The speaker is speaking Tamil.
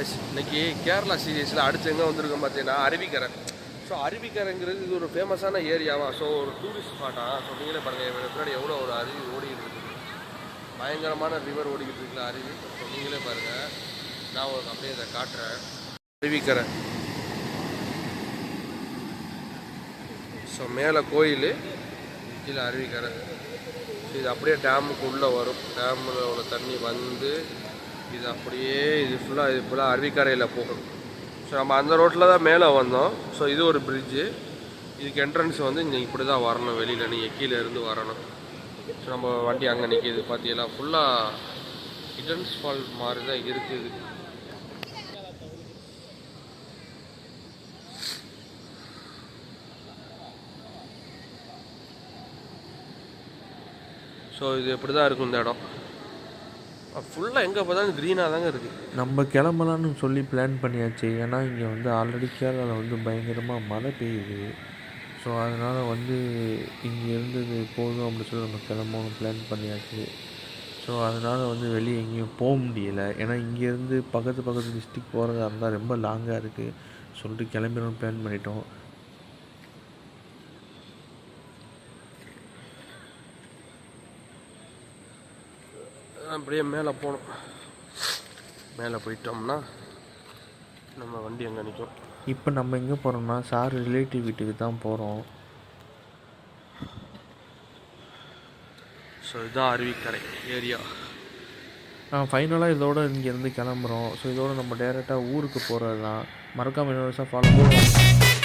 இன்னைக்கு கேரளா சீரியஸில் அடுத்து எங்கே வந்திருக்கோம் பார்த்தீங்கன்னா அருவிக்கரை. ஸோ அருவிக்கரைங்கிறது இது ஒரு ஃபேமஸான ஏரியாவா ஸோ ஒரு டூரிஸ்ட் ஸ்பாட்டாக ஸோ நீங்களே பாருங்கள் பின்னாடி எவ்வளோ ஒரு அருவி ஓடிக்கிட்டு இருக்குது பயங்கரமான ரிவர் ஓடிக்கிட்டு இருக்குல்ல அருவி. ஸோ நீங்களே பாருங்கள் நான் உங்களுக்கு அப்படியே இதை காட்டுறேன். அருவிக்கரை. ஸோ மேலே கோயில் கீழே அருவிக்கரை. இது அப்படியே டேமுக்கு உள்ளே வரும். டேமில் உள்ள தண்ணி வந்து இது அப்படியே இது ஃபுல்லாக இது ஃபுல்லாக அருவிக்கரையில் போகணும் ஸோ நம்ம அந்த ரோட்டில் தான் மேலே வந்தோம். ஸோ இது ஒரு பிரிட்ஜு இதுக்கு என்ட்ரன்ஸ் வந்து இங்கே இப்படி தான் வரணும். வெளியில் நீங்கள் கீழே இருந்து வரணும். ஸோ நம்ம வண்டி அங்கே நிற்கிது பார்த்தீங்களா ஃபுல்லாக ஹிடன்ஸ் ஃபால் மாதிரி தான் இருக்குது. ஸோ இது எப்படி தான் இருக்கும் இந்த இடம். ஃபுல்லாக எங்கே பார்த்தாலும் க்ரீனாக தாங்க இருக்குது நம்ம கிளம்பலான்னு சொல்லி பிளான் பண்ணியாச்சு. ஏன்னா இங்கே வந்து ஆல்ரெடி கேரளாவில் வந்து பயங்கரமாக மழை பெய்யுது. ஸோ அதனால் வந்து இங்கே இருந்தது போதும் அப்படின்னு சொல்லி நம்ம கிளம்பணும் பிளான் பண்ணியாச்சு. ஸோ அதனால் வந்து வெளியே எங்கேயும் போக முடியல. ஏன்னா இங்கேருந்து பக்கத்து பக்கத்து டிஸ்ட்ரிக் போகிறதா இருந்தால் ரொம்ப லாங்காக இருக்குது சொல்லிட்டு கிளம்பிடணும் பிளான் பண்ணிட்டோம். அப்படியே மேலே போகணும். மேலே போயிட்டோம்னா நம்ம வண்டி அங்கே நிற்கும். இப்போ நம்ம எங்கே போகிறோம்னா சார் ரிலேட்டிவ் வீட்டுக்கு தான் போகிறோம். ஸோ இதுதான் அருவிக்கரை ஏரியா. ஃபைனலாக இதோட இங்கேருந்து கிளம்புறோம். ஸோ இதோட நம்ம டேரெக்டாக ஊருக்கு போகிறது தான் மறக்காமல் இன்னொரு ஃபாலோ பண்ணுவோம்